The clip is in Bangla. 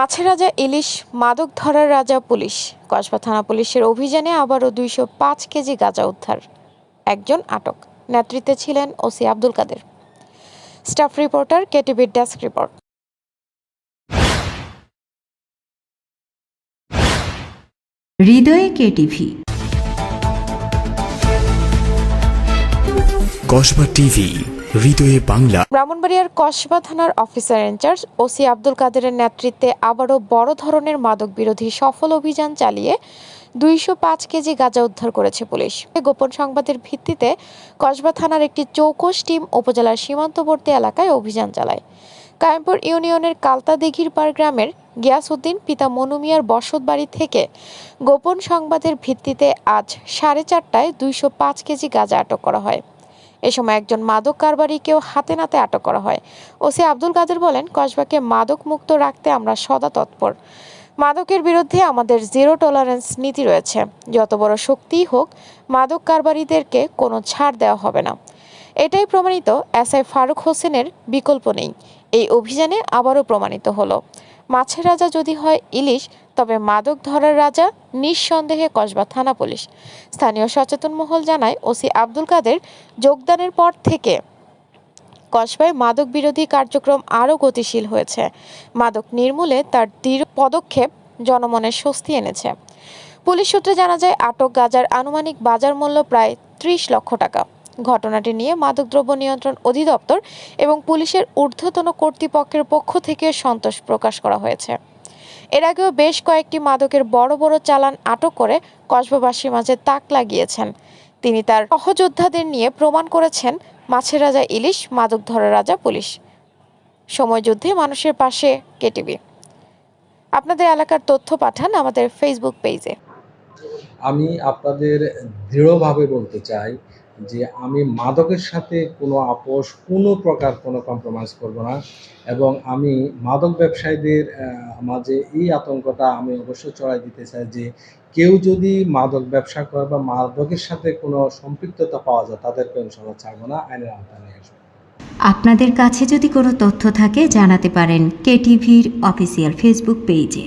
মাছের রাজা ইলিশ মাদক ধরার রাজা পুলিশ। কসবা থানা পুলিশের অভিযানে আবারও দুইশো পাঁচ কেজি গাঁজা উদ্ধার। একজন আটক। নেতৃত্বে ছিলেন OC Abdul Kader. Staff reporter কেটিভির desk report. হৃদয়ে কেটিভি। কসবা টিভি। হৃদয়ে বাংলা। ব্রাহ্মণবাড়িয়ার কসবা থানার অফিসার ইনচার্জ ওসি আব্দুল কাদেরের নেতৃত্বে আবারও বড় ধরনের মাদক বিরোধী সফল অভিযান চালিয়ে দুইশো পাঁচ কেজি গাঁজা উদ্ধার করেছে পুলিশ। গোপন সংবাদের ভিত্তিতে কসবা থানার একটি চৌকস টিম উপজেলার সীমান্তবর্তী এলাকায় অভিযান চালায়। কায়েমপুর ইউনিয়নের কালতা দিঘির পাড় গ্রামের গিয়াসউদ্দিন পিতা মনু মিয়ার বসত বাড়ি থেকে গোপন সংবাদের ভিত্তিতে আজ সাড়ে চারটায় দুইশো পাঁচ কেজি গাঁজা আটক করা হয়। এ সময় একজন মাদক কারবারিকেও হাতে নাতে আটক করা হয়। ওসি আব্দুল কাদের বলেন, কসবাকে মাদক মুক্ত রাখতে আমরা সদা তৎপর। মাদকের বিরুদ্ধে আমাদের জিরো টলারেন্স নীতি রয়েছে। যত বড় শক্তিই হোক, মাদক কারবারিদেরকে কোনো ছাড় দেওয়া হবে না। এটাই প্রমাণিত এসআই ফারুক হোসেনের বিকল্প নেই। এই অভিযানে আবারও প্রমাণিত হলো। মাছের রাজা যদি হয় ইলিশ তবে মাদক ধরার রাজা নিঃসন্দেহে কসবা থানা পুলিশ। স্থানীয় সচেতন মহল জানায়, ওসি আব্দুল কাদের যোগদানের পর থেকে কসবায় মাদক বিরোধী কার্যক্রম আরও গতিশীল হয়েছে। মাদক নির্মূলে তার দৃঢ় পদক্ষেপ জনমনে স্বস্তি এনেছে। পুলিশ সূত্রে জানা যায়, আটক গাজার আনুমানিক বাজার মূল্য প্রায় ত্রিশ লক্ষ টাকা। ঘটনাটি নিয়ে মাদকদ্রব্য নিয়ন্ত্রণ অধিদপ্তর এবং পুলিশের ঊর্ধ্বতন কর্তৃপক্ষের পক্ষ থেকে সন্তোষ প্রকাশ করা হয়েছে। এর আগেও বেশ কয়েকটি মাদকের বড় বড় চালান আটক করে কসবাবাসীর মাঝে তাক লাগিয়েছেন। তিনি তার সহযোদ্ধাদের নিয়ে প্রমাণ করেছেন, মাছের রাজা ইলিশ, মাদক ধরা রাজা পুলিশ। সময় যুদ্ধে মানুষের পাশে, কেটিভি। আপনাদের এলাকার তথ্য পাঠান আমাদের ফেসবুক পেজে আমি আপনাদের দৃঢ়ভাবে বলতে চাই যে আমি মাদকের সাথে কোনো আপোষ, কোনো প্রকার কোনো কম্প্রোমাইজ করব না এবং আমি মাদক ব্যবসায়ীদের মাঝে এই আতঙ্কটা আমি অবশ্যই চড়াই দিতে চাই যে কেউ যদি মাদক ব্যবসা করে বা মাদকের সাথে কোনো সম্পৃক্ততা পাওয়া যায় তাদেরকে ইনশাল্লাহ ছাড়বো না, আইনের আওতায় নিয়ে আসব। আপনাদের কাছে যদি কোনো তথ্য থাকে, জানাতে পারেন কেটিভির অফিসিয়াল ফেসবুক পেজে